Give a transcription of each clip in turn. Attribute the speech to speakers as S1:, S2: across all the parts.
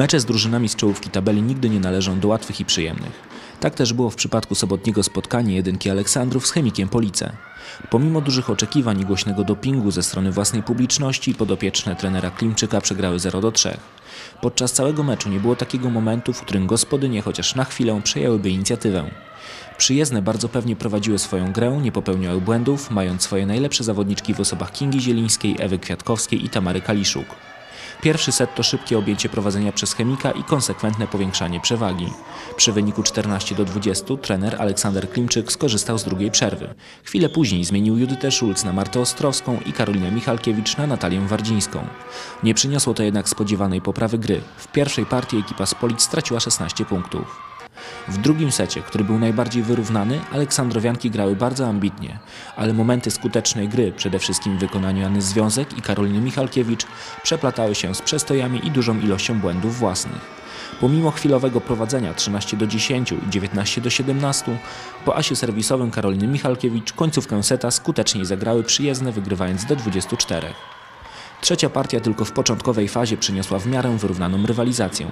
S1: Mecze z drużynami z czołówki tabeli nigdy nie należą do łatwych i przyjemnych. Tak też było w przypadku sobotniego spotkania jedynki Aleksandrów z Chemikiem Police. Pomimo dużych oczekiwań i głośnego dopingu ze strony własnej publiczności, podopieczne trenera Klimczyka przegrały 0 do 3. Podczas całego meczu nie było takiego momentu, w którym gospodynie chociaż na chwilę przejęłyby inicjatywę. Przyjezdne bardzo pewnie prowadziły swoją grę, nie popełniały błędów, mając swoje najlepsze zawodniczki w osobach Kingi Zielińskiej, Ewy Kwiatkowskiej i Tamary Kaliszuk. Pierwszy set to szybkie objęcie prowadzenia przez chemika i konsekwentne powiększanie przewagi. Przy wyniku 14 do 20 trener Aleksander Klimczyk skorzystał z drugiej przerwy. Chwilę później zmienił Judytę Szulc na Martę Ostrowską i Karolinę Michalkiewicz na Natalię Wardzińską. Nie przyniosło to jednak spodziewanej poprawy gry. W pierwszej partii ekipa z Polic straciła 16 punktów. W drugim secie, który był najbardziej wyrównany, Aleksandrowianki grały bardzo ambitnie, ale momenty skutecznej gry, przede wszystkim w wykonaniu Anny Związek i Karoliny Michalkiewicz, przeplatały się z przestojami i dużą ilością błędów własnych. Pomimo chwilowego prowadzenia 13 do 10 i 19 do 17, po asie serwisowym Karoliny Michalkiewicz końcówkę seta skutecznie zagrały przyjezdne, wygrywając do 24. Trzecia partia tylko w początkowej fazie przyniosła w miarę wyrównaną rywalizację.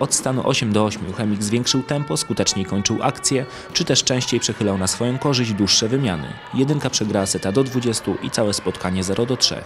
S1: Od stanu 8 do 8 Chemik zwiększył tempo, skuteczniej kończył akcję, czy też częściej przechylał na swoją korzyść dłuższe wymiany. Jedynka przegrała seta do 20 i całe spotkanie 0 do 3.